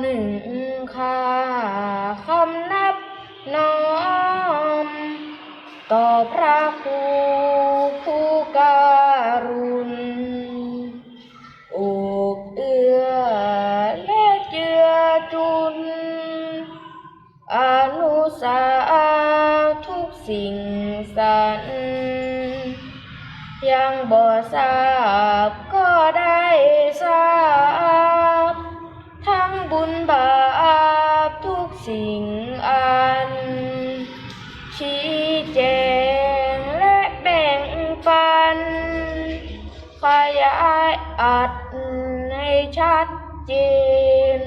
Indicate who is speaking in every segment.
Speaker 1: หนึ่งค่าคำนับน้อม ต่อพระครูผู้การุณอบเอื้อและเจือจุน อนุสาทุกสิ่งสรรยังบ่ทราบ สิ่งอัน ชี้แจงและแบ่งปัน ขยายอัดให้ชัดเจน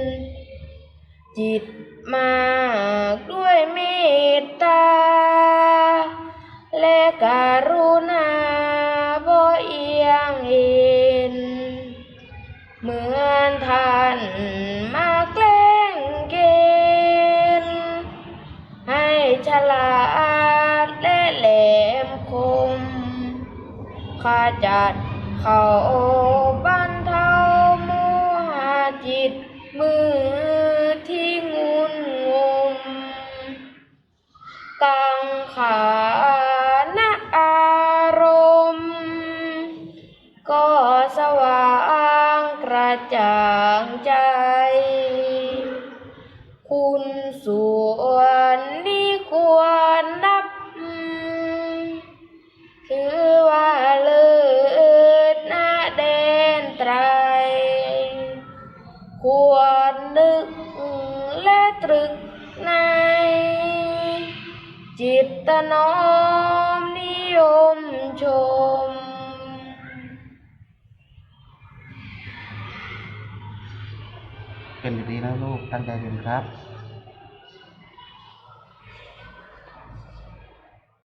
Speaker 1: จิตมากด้วยเมตตา และการุณาบ่เอียงเอ็น เหมือนท่านมา ฉลาดและแหลมคมขจัดเขาบรรเทาโมหะจิต มือที่งุนงมกังขานะอารมณ์ ก็สว่างกระจ่างใจ คุณสวน ควรนึกและตรึกใน จิตตน้อมนิยมชม
Speaker 2: เป็นอยู่ดีนะลูกตั้งใจเรียนครับ